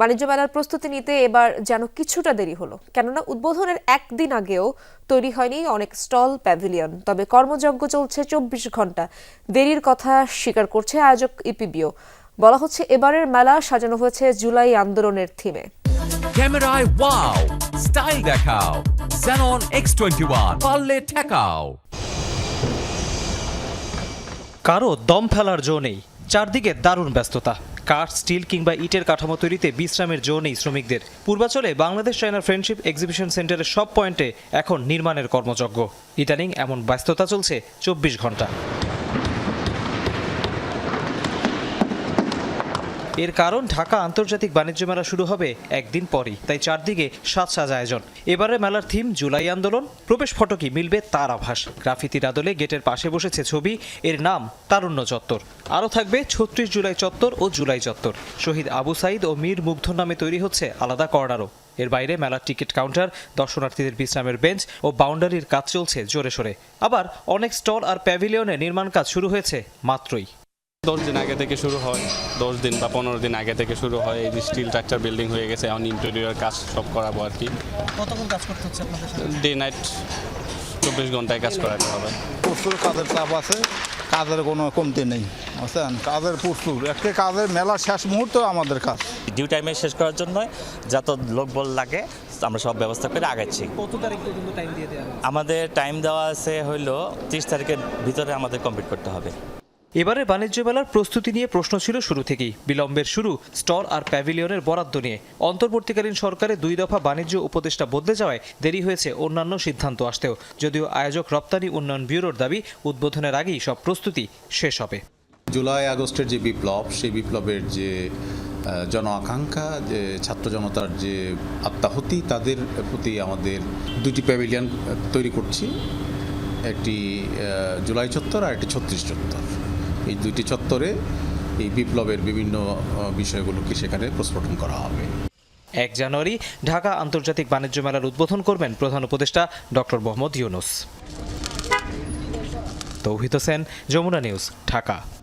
বাণিজ্য মেলার প্রস্তুতি নিতে এবার যেন কিছুটা দেরি হলো। কেননা উদ্বোধনের একদিন আগেও তৈরি হয়নি অনেক স্টল প্যাভিলিয়ন। তবে কর্মযজ্ঞ চলছে চব্বিশ ঘণ্টা দেরির কথা স্বীকার করছে আয়োজক ইপিবিও। বলা হচ্ছে এবারের মেলা সাজানো হয়েছে জুলাই আন্দোলনের থিমে। ক্যামেরায় ওয়াও স্টাইল দেখাও Xenon X21 পারলে ঠেকাও। কারও দম ফেলার জো নেই চারদিকে দারুণ ব্যস্ততা। কাঠ, স্টিল কিংবা ইটের কাঠামো তৈরিতে বিশ্রামের জো নেই শ্রমিকদের। পূর্বাচলে বাংলাদেশ চায়না ফ্রেন্ডশিপ এক্সিবিশন সেন্টারের সব পয়েন্টে এখন নির্মাণের কর্মযজ্ঞ। ইদানিং এমন ব্যস্ততা চলছে চব্বিশ ঘণ্টা। এর কারণ, ঢাকা আন্তর্জাতিক বাণিজ্য মেলা শুরু হবে একদিন পরই, তাই চারদিকে সাজ সাজ আয়োজন। এবারে মেলার থিম, জুলাই আন্দোলন। প্রবেশ ফটকে মিলবে তার আভাস। গ্রাফিতির আদলে গেটের পাশে বসেছে ছবি, এর নাম তারুণ্য চত্বর। আরও থাকবে ছত্রিশ জুলাই চত্বর ও জুলাই চত্বর। শহীদ আবু সাইদ ও মীর মুগ্ধ নামে তৈরি হচ্ছে আলাদা কর্নারও। এর বাইরে মেলার টিকিট কাউন্টার, দর্শনার্থীদের বিশ্রামের বেঞ্চ ও বাউন্ডারির কাজ চলছে জোরে সোরে। আবার অনেক স্টল আর প্যাভিলিয়নে নির্মাণ কাজ শুরু হয়েছে মাত্রই। দশ দিন আগে থেকে শুরু হয়। দশ দিন বা পনেরো দিন আগে থেকে শুরু হয়। এই যে স্টিল স্ট্রাকচার বিল্ডিং হয়ে গেছে এখন ইন্টেরিয়র কাজ সব করাবো আর কি। কতক্ষণ কাজ করতে হচ্ছে আপনাদের ডে নাইট চব্বিশ ঘন্টায় কাজ করাতে হবে। প্রচুর কাজের চাপ আছে কাজের কোনো কমতি নেই বুঝছেন? কাজের প্রচুর একটা কাজের মেলা শেষ মুহূর্ত আমাদের কাজ। ডিউ টাইমে শেষ করার জন্য যত লোকবল লাগে আমরা সব ব্যবস্থা করে আগাচ্ছি। কত তারিখ পর্যন্ত টাইম দিয়ে দেওয়া আমাদের টাইম দেওয়া আছে হইল তিরিশ তারিখের ভিতরে আমাদের কমপ্লিট করতে হবে। এবারে বাণিজ্য মেলার প্রস্তুতি নিয়ে প্রশ্ন ছিল শুরু থেকেই। বিলম্বের শুরু স্টল আর প্যাভিলিয়নের বরাদ্দ নিয়ে। অন্তর্বর্তীকালীন সরকারে দুই দফা বাণিজ্য উপদেষ্টা বদলে যাওয়ায় দেরি হয়েছে অন্যান্য সিদ্ধান্ত আসতেও। যদিও আয়োজক রপ্তানি উন্নয়ন ব্যুরোর দাবি, উদ্বোধনের আগেই সব প্রস্তুতি শেষ হবে। জুলাই আগস্টের যে বিপ্লব, সেই বিপ্লবের যে জন আকাঙ্ক্ষা, যে ছাত্র জনতার যে আত্মাহুতি, তাদের প্রতি আমাদের দুটি প্যাভিলিয়ন তৈরি করছি। একটি জুলাই চত্বর আর একটি ছত্রিশ চত্বর। এই দুইটি চত্বরে এই বিপ্লবের বিভিন্ন বিষয়গুলোকে সেখানে প্রস্ফোটন করা হবে। এক জানুয়ারি ঢাকা আন্তর্জাতিক বাণিজ্য মেলার উদ্বোধন করবেন প্রধান উপদেষ্টা ডক্টর মোহাম্মদ ইউনুস। তৌহিদ সেন যমুনা নিউজ, ঢাকা।